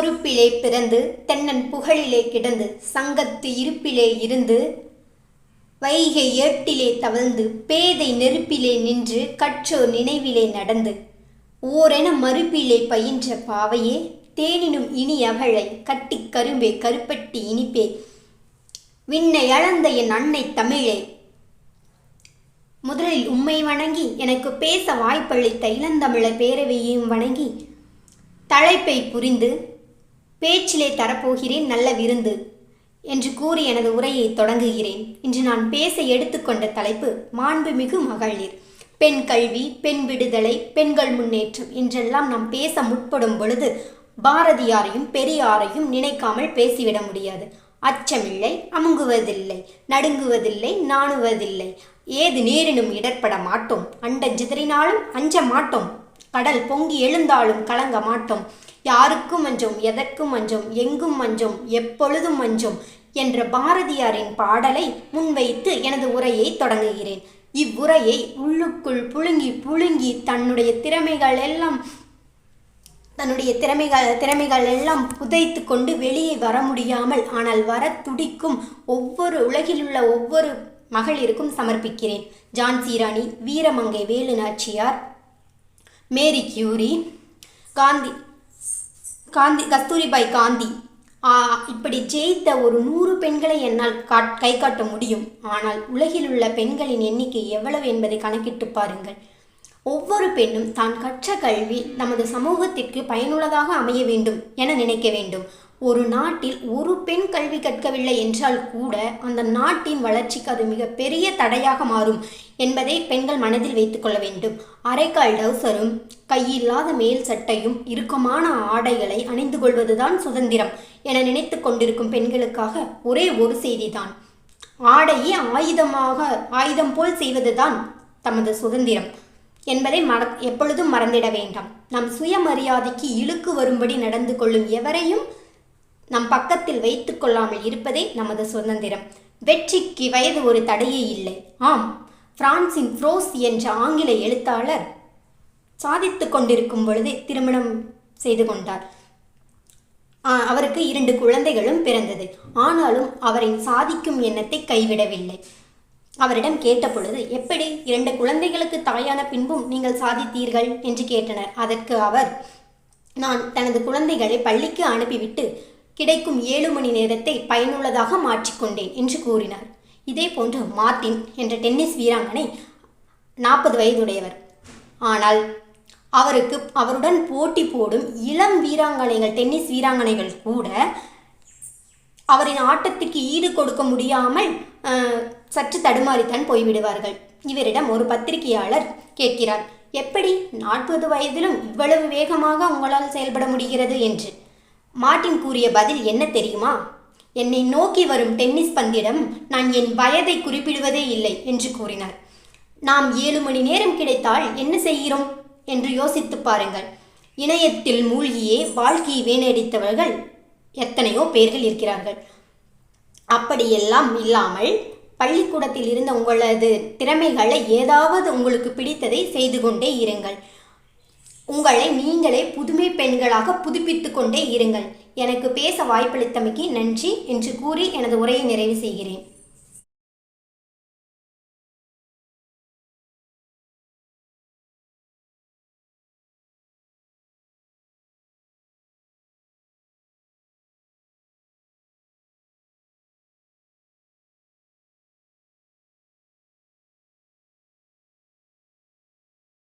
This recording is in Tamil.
பொறுப்பிலே பிறந்து தென்னன் புகழிலே கிடந்து சங்கத்து இருப்பிலே இருந்து வைகை ஏட்டிலே தவழ்ந்து பேதை நெருப்பிலே நின்று கற்றோர் நினைவிலே நடந்து ஓரென மறுப்பிலே பயின்ற பாவையே தேனினும் இனி அவளை கட்டிக் கரும்பே கருப்பட்டி இனிப்பே. விண்ணை அளந்த என் அன்னை தமிழே முதலில் உம்மை வணங்கி எனக்கு பேச வாய்ப்பளித்த இளந்தமிழர் பேரவையையும் வணங்கி தலைப்பை புரிந்து பேச்சிலே தரப்போகிறேன் நல்ல விருந்து என்று கூறி எனது உரையை தொடங்குகிறேன். இன்று நான் பேச எடுத்துக்கொண்ட தலைப்பு மாண்புமிகு மகளிர். பெண் கல்வி பெண் விடுதலை பெண்கள் முன்னேற்றம் என்றெல்லாம் நாம் பேச முற்படும் பொழுது பாரதியாரையும் பெரியாரையும் நினைக்காமல் பேசிவிட முடியாது. அச்சமில்லை அமுங்குவதில்லை நடுங்குவதில்லை நாணுவதில்லை. ஏது நேரினும் இடர்பட மாட்டோம். அண்ட ஜிதறினாலும் அஞ்ச மாட்டோம். கடல் பொங்கி எழுந்தாலும் கலங்க மாட்டோம். யாருக்கும் அஞ்சோம் எதற்கும் அஞ்சும் எங்கும் அஞ்சோம் எப்பொழுதும் மஞ்சம் என்ற பாரதியாரின் பாடலை முன்வைத்து எனது உரையை தொடங்குகிறேன். இவ்வுரையை உள்ளுக்குள் புழுங்கி புழுங்கி தன்னுடைய திறமைகள் எல்லாம் தன்னுடைய திறமைகள் திறமைகள் எல்லாம் புதைத்து கொண்டு வெளியே வர முடியாமல் ஆனால் வர துடிக்கும் ஒவ்வொரு உலகிலுள்ள ஒவ்வொரு மகளிருக்கும் சமர்ப்பிக்கிறேன். ஜான்சி ராணி வீரமங்கை வேலு நாச்சியார் மேரி கியூரி காந்தி காந்தி கஸ்தூரிபாய் காந்தி. ஆ, இப்படி ஜெயித்த ஒரு நூறு பெண்களை என்னால் காட் கை காட்ட முடியும். ஆனால் உலகில் உள்ள பெண்களின் எண்ணிக்கை எவ்வளவு என்பதை கணக்கிட்டு பாருங்கள். ஒவ்வொரு பெண்ணும் தான் கற்ற கல்வி நமது சமூகத்திற்கு பயனுள்ளதாக அமைய வேண்டும் என நினைக்க வேண்டும். ஒரு நாட்டில் ஒரு பெண் கல்வி கற்கவில்லை என்றால் கூட அந்த நாட்டின் வளர்ச்சிக்கு அது மிகப்பெரிய தடையாக மாறும் என்பதை பெண்கள் மனதில் வைத்துக்கொள்ள வேண்டும். அரைக்கால் டவுசரும் கையில்லாத மேல் சட்டையும் இறுக்கமான ஆடைகளை அணிந்து கொள்வதுதான் சுதந்திரம் என நினைத்து கொண்டிருக்கும் பெண்களுக்காக ஒரே ஒரு செய்திதான். ஆடையை ஆயுதமாக ஆயுதம் போல் செய்வதுதான் தமது சுதந்திரம். என்பதை மற எப்பொழுதும் மறந்திட வேண்டாம். நம் சுயமரியாதைக்கு இழுக்கு வரும்படி நடந்து கொள்ளும் எவரையும் நம் பக்கத்தில் வைத்து கொள்ளாமல் இருப்பதே நமது சுதந்திரம். வெற்றிக்கு வயது ஒரு தடையே இல்லை. ஆம் பிரான்சின் ஃப்ரோஸ் என்ற ஆங்கில எழுத்தாளர் சாதித்து கொண்டிருக்கும் பொழுதே திருமணம் செய்து கொண்டார். அவருக்கு இரண்டு குழந்தைகளும் பிறந்தது. ஆனாலும் அவரின் சாதிக்கும் எண்ணத்தை கைவிடவில்லை. அவரிடம் கேட்டபொழுது எப்படி? இரண்டு குழந்தைகளுக்கு தாயான பின்பும் நீங்கள் சாதித்தீர்கள்? என்று கேட்டனர். அதற்கு அவர் நான் தனது குழந்தைகளை பள்ளிக்கு அனுப்பிவிட்டு கிடைக்கும் ஏழு மணி நேரத்தை பயனுள்ளதாக மாற்றிக்கொண்டேன் என்று கூறினார். இதே போன்று மார்டின் என்ற டென்னிஸ் வீராங்கனை நாற்பது வயதுடையவர். ஆனால் அவருக்கு அவருடன் போட்டி போடும் இளம் வீராங்கனைகள் டென்னிஸ் வீராங்கனைகள் கூட அவரின் ஆட்டத்துக்கு ஈடு கொடுக்க முடியாமல் சற்று தடுமாறித்தான் போய்விடுவார்கள். இவரிடம் ஒரு பத்திரிகையாளர் கேட்கிறார் எப்படி நாற்பது வயதிலும் இவ்வளவு வேகமாக உங்களால் செயல்பட முடிகிறது? என்று. மார்டின் கூறிய பதில் என்ன தெரியுமா? என்னை நோக்கி வரும் டென்னிஸ் பந்திடம் நான் என் வயதை குறிப்பிடுவதே இல்லை என்று கூறினார். நாம் ஏழு மணி நேரம் கிடைத்தால் என்ன செய்கிறோம்? என்று யோசித்து பாருங்கள். இணையத்தில் மூழ்கியே வாழ்க்கையை வீணடித்தவர்கள் எத்தனையோ பேர்கள் இருக்கிறார்கள். அப்படியெல்லாம் இல்லாமல் பள்ளிக்கூடத்தில் இருந்த உங்களது திறமைகளை ஏதாவது உங்களுக்கு பிடித்ததை செய்து கொண்டே இருங்கள். உங்களை நீங்களே புதுமை பெண்களாக புதுப்பித்து கொண்டே இருங்கள். எனக்கு பேச வாய்ப்பளித்தமைக்கு நன்றி என்று கூறி எனது உரையை நிறைவு செய்கிறேன்.